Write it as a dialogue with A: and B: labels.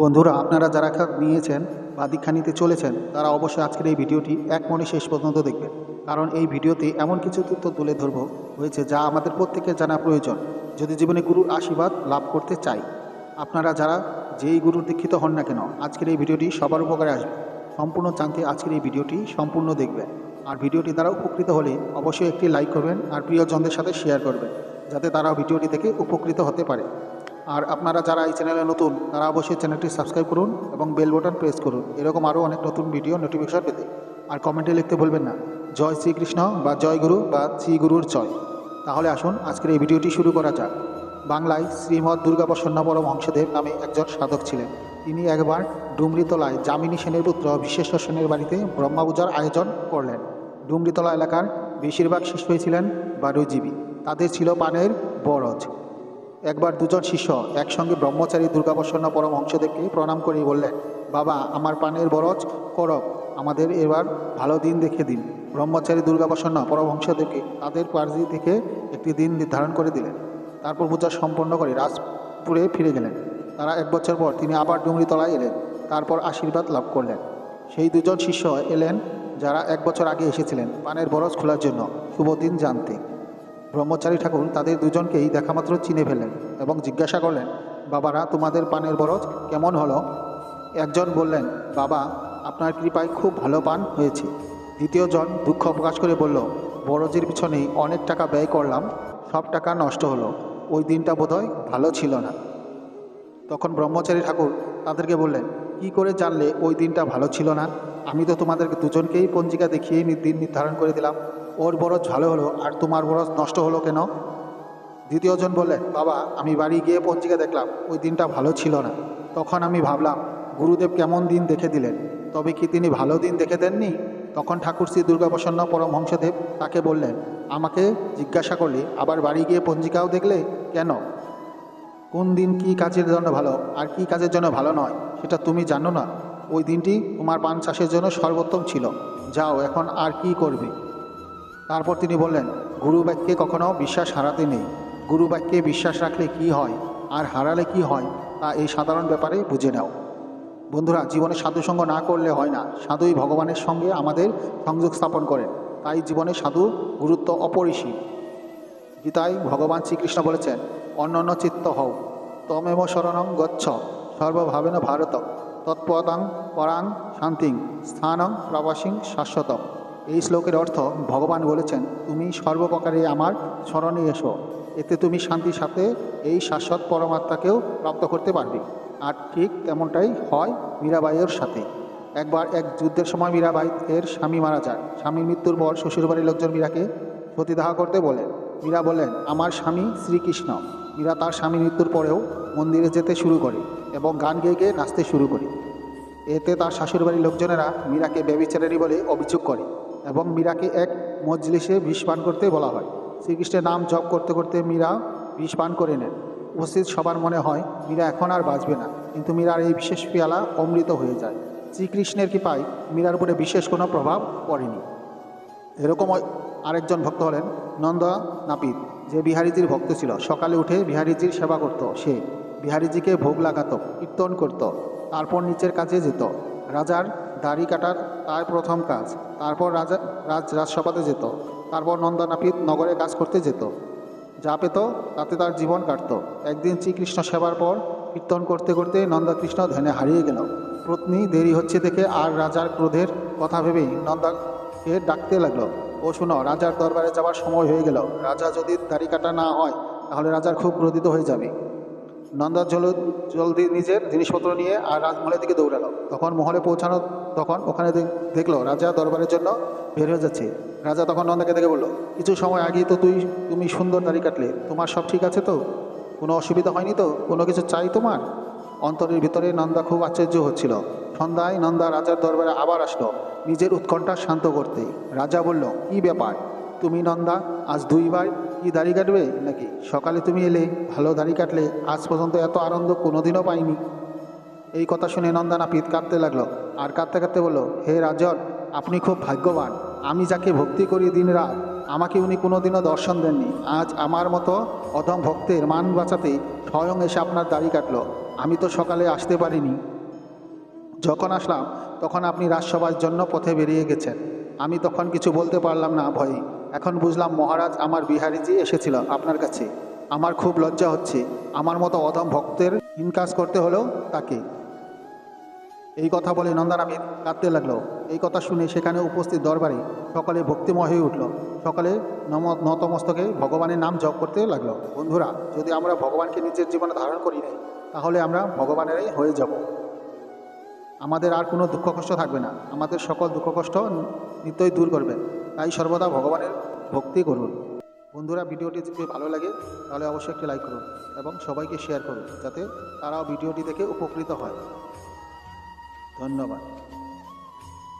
A: বন্ধুরা, আপনারা যারা নিয়েছেন বা দীক্ষা নিতে চলেছেন, তারা অবশ্যই আজকের এই ভিডিওটি এক মনে শেষ পর্যন্ত দেখবেন। কারণ এই ভিডিওতে এমন কিছু তথ্য তুলে ধরব হয়েছে যা আমাদের প্রত্যেকের জানা প্রয়োজন। যদি জীবনে গুরুর আশীর্বাদ লাভ করতে চাই, আপনারা যারা যেই গুরুর দীক্ষিত হন না কেন, আজকের এই ভিডিওটি সবার উপকারে আসবে। সম্পূর্ণ জানতে আজকের এই ভিডিওটি সম্পূর্ণ দেখবেন। আর ভিডিওটি দ্বারা উপকৃত হলে অবশ্যই একটি লাইক করবেন আর প্রিয়জনদের সাথে শেয়ার করবেন, যাতে তারা ভিডিওটি থেকে উপকৃত হতে পারে। আর আপনারা যারা এই চ্যানেলে নতুন, তারা অবশ্যই চ্যানেলটি সাবস্ক্রাইব করুন এবং বেল বাটন প্রেস করুন। এরকম আরও অনেক নতুন ভিডিও নোটিফিকেশন পেতে। আর কমেন্টে লিখতে ভুলবেন না। জয় শ্রীকৃষ্ণ বা জয় গুরু বা শ্রী গুরুর জয়। তাহলে আসুন, আজকের এই ভিডিওটি শুরু করা যাক। বাংলায় শ্রীমৎ দুর্গাপ্রসন্ন পরমহংসদেব নামে একজন সাধক ছিলেন। তিনি একবার ডুমরিতলায় যামিনী সেনের পুত্র বিশ্বেশ্বর সেনের বাড়িতে ব্রহ্মাপূজার আয়োজন করলেন। ডুমরিতলা এলাকার বেশিরভাগ শিষ্যই ছিলেন বারুজীবী তাদের ছিল পানের বরজ। একবার দুজন শিষ্য একসঙ্গে ব্রহ্মচারী দুর্গাপ্রসন্ন পরমহংসদেবকে প্রণাম করে বললেন, বাবা, আমার পানের বরজ করক আমাদের এবার ভালো দিন দেখে দিন। ব্রহ্মচারী দুর্গাপ্রসন্ন পরমহংসদেবকে তাদের পার্জি থেকে একটি দিন নির্ধারণ করে দিলেন। তারপর পূজা সম্পন্ন করে রাজপুরে ফিরে গেলেন। তারা এক বছর পর তিনি আবার ডুমরিতলায় এলেন, তারপর আশীর্বাদ লাভ করলেন। সেই দুজন শিষ্য এলেন যারা এক বছর আগে এসেছিলেন পানের বরজ খোলার জন্য। শুভ দিন জানতে। ব্রহ্মচারী ঠাকুর তাদের দুজনকেই দেখামাত্র চিনে ফেলেন এবং জিজ্ঞাসা করলেন, বাবারা, তোমাদের পানের বরজ কেমন হলো? একজন বললেন, বাবা, আপনার কৃপায় খুব ভালো পান হয়েছে। দ্বিতীয়জন দুঃখ প্রকাশ করে বলল, বরজের পিছনে অনেক টাকা ব্যয় করলাম, সব টাকা নষ্ট হলো। ওই দিনটা বোধহয় ভালো ছিল না। তখন ব্রহ্মচারী ঠাকুর তাদেরকে বললেন, কি করে জানলে ওই দিনটা ভালো ছিল না? আমি তো তোমাদেরকে দুজনকেই পঞ্জিকা দেখিয়ে নি- দিন নির্ধারণ করে দিলাম। ওর বরজ ভালো হলো আর তোমার বরজ নষ্ট হলো কেন? দ্বিতীয়জন বললেন বাবা, আমি বাড়ি গিয়ে পঞ্জিকা দেখলাম, ওই দিনটা ভালো ছিল না। তখন আমি ভাবলাম, গুরুদেব কেমন দিন দেখে দিলেন? তবে কি তিনি ভালো দিন দেখে দেননি? তখন ঠাকুর শ্রী দুর্গাপ্রসন্ন পরমহংসদেব তাকে বললেন, আমাকে জিজ্ঞাসা করলে, আবার বাড়ি গিয়ে পঞ্জিকাও দেখলে? কেন? কোন দিন কি কাজের জন্য ভালো আর কি কাজের জন্য ভালো নয়, সেটা তুমি জানো না। ওই দিনটি তোমার পান চাষের জন্য সর্বোত্তম ছিল। যাও, এখন আর কি করবে? তারপর তিনি বললেন, গুরু বাক্যে কখনো বিশ্বাস হারাতে নেই। গুরু বাক্যে বিশ্বাস রাখলে কি হয় আর হারালে কি হয় তা এই সাধারণ ব্যাপারে বুঝে নাও। বন্ধুরা, জীবনে সাধুসঙ্গ না করলে হয় না। সাধুই ভগবানের সঙ্গে আমাদের সংযোগ স্থাপন করেন। তাই জীবনে সাধু গুরুত্ব অপরিসীম। গীতায় ভগবান শ্রীকৃষ্ণ বলেছেন, অন্যান্য চিত্ত হও। তমেব শরণং গচ্ছ। সর্বভাবেন ভারত তৎপদাং পরাং শান্তিং। স্থানং প্রবাসীং শাশ্বত এই শ্লোকের অর্থ, ভগবান বলেছেন, তুমি সর্বপ্রকারে আমার স্মরণে এসো। এতে তুমি শান্তির সাথে এই শাশ্বত পরমাত্মাকেও প্রাপ্ত করতে পারবে। আর ঠিক তেমনটাই হয় মীরাবাইয়ের সাথে। একবার এক যুদ্ধের সময় মীরাবাই এর স্বামী মারা যায়। স্বামীর মৃত্যুর পর শ্বশুরবাড়ির লোকজন মীরাকে সতীদাহ করতে বলেন। মীরা বলেন, আমার স্বামী শ্রীকৃষ্ণ। মীরা তার স্বামী মৃত্যুর পরেও মন্দিরে যেতে শুরু করে এবং গান গেয়ে গেয়ে নাচতে শুরু করে। এতে তার শ্বশুরবাড়ির লোকজনেরা মীরাকে ব্যবিচারারি বলে অভিযোগ করে। এবং মীরাকে এক মজলিসে বিষ পান করতে বলা হয়। শ্রীকৃষ্ণের নাম জপ করতে করতে মীরা বিষ পান করে নেন। উপস্থিত সবার মনে হয়, মীরা এখন আর বাঁচবে না, কিন্তু মীরার এই বিশেষ পেয়ালা অমৃত হয়ে যায়। শ্রীকৃষ্ণের কৃপায় মীরার উপরে বিশেষ কোনো প্রভাব পড়েনি। এরকম আরেকজন ভক্ত হলেন নন্দ নাপিত, যে বিহারীজির ভক্ত ছিল। সকালে উঠে বিহারীজির সেবা করত। সে বিহারীজিকে ভোগ লাগাতো, কীর্তন করত, তারপর নিচের কাজে যেত। রাজার দাড়ি কাটার তার প্রথম কাজ। তারপর রাজা রাজ রাজসভাতে যেত। তারপর নন্দনাপিত নগরে কাজ করতে যেত। যা পেত, তাতে তার জীবন কাটত। একদিন শ্রীকৃষ্ণ সেবার পর কীর্তন করতে করতে নন্দকৃষ্ণ ধ্যানে হারিয়ে গেল। পত্নী দেরি হচ্ছে দেখে আর রাজার ক্রোধের কথা ভেবেই নন্দাকে ডাকতে লাগল। ও শুনো, রাজার দরবারে যাওয়ার সময় হয়ে গেল। রাজা যদি দাড়ি কাটা না হয়, তাহলে রাজার খুব ক্রোধিত হয়ে যাবে। নন্দা জল জলদি নিজের জিনিসপত্র নিয়ে আর রাজমহলের দিকে দৌড়ালো। তখন মহলে পৌঁছানো, তখন ওখানে দেখল রাজা দরবারের জন্য বের হয়ে যাচ্ছে। রাজা তখন নন্দাকে দেখে বলল, কিছু সময় আগেই তো তুই, তুমি সুন্দর দাড়ি কাটলে। তোমার সব ঠিক আছে তো? কোনো অসুবিধা হয়নি তো? কোনো কিছু চাই তোমার? অন্তরের ভিতরে নন্দা খুব আশ্চর্য হচ্ছিল। সন্ধ্যায় নন্দা রাজার দরবারে আবার আসলো, নিজের উৎকণ্ঠা শান্ত করতে। রাজা বলল, কি ব্যাপার? তুমি নন্দা, আজ দুইবার কি দাড়ি কাটবে নাকি? সকালে তুমি এলে ভালো দাড়ি কাটলে আজ পর্যন্ত এত আনন্দ কোনোদিনও পাইনি। এই কথা শুনে নন্দা পিত কাঁদতে লাগল। আর কাঁদতে কাঁদতে বলল, হে রাজন, আপনি খুব ভাগ্যবান। আমি যাকে ভক্তি করি দিন রাত, আমাকে উনি কোনোদিনও দর্শন দেননি। আজ আমার মতো অধম ভক্তের মান বাঁচাতে স্বয়ং এসে আপনার দাড়ি কাটলো। আমি তো সকালে আসতে পারিনি। যখন আসলাম, তখন আপনি রাজসভার জন্য পথে বেরিয়ে গেছেন। আমি তখন কিছু বলতে পারলাম না ভয়ে। এখন বুঝলাম মহারাজ আমার বিহারিজি এসেছিল আপনার কাছে। আমার খুব লজ্জা হচ্ছে। আমার মতো অধম ভক্তের ইনকাজ করতে হলো তাকে। এই কথা বলে নন্দারামী কাঁদতে লাগল। এই কথা শুনে সেখানে উপস্থিত দরবারে সকলে ভক্তিময় হয়ে উঠল। সকলে নম নতমস্তকে ভগবানের নাম জপ করতে লাগল। বন্ধুরা, যদি আমরা ভগবানকে নিজের জীবনে ধারণ করি নাই, তাহলে আমরা ভগবানেরই হয়ে যাব। আমাদের আর কোনো দুঃখ কষ্ট থাকবে না। আমাদের সকল দুঃখ কষ্ট নিত্যই দূর করবেন তাই সর্বদা ভগবানের ভক্তি করুন। বন্ধুরা, ভিডিওটি যদি ভালো লাগে, তাহলে অবশ্যই একটি লাইক করুন এবং সবাইকে শেয়ার করুন, যাতে তারাও ভিডিওটি দেখে উপকৃত হয়। ধন্যবাদ।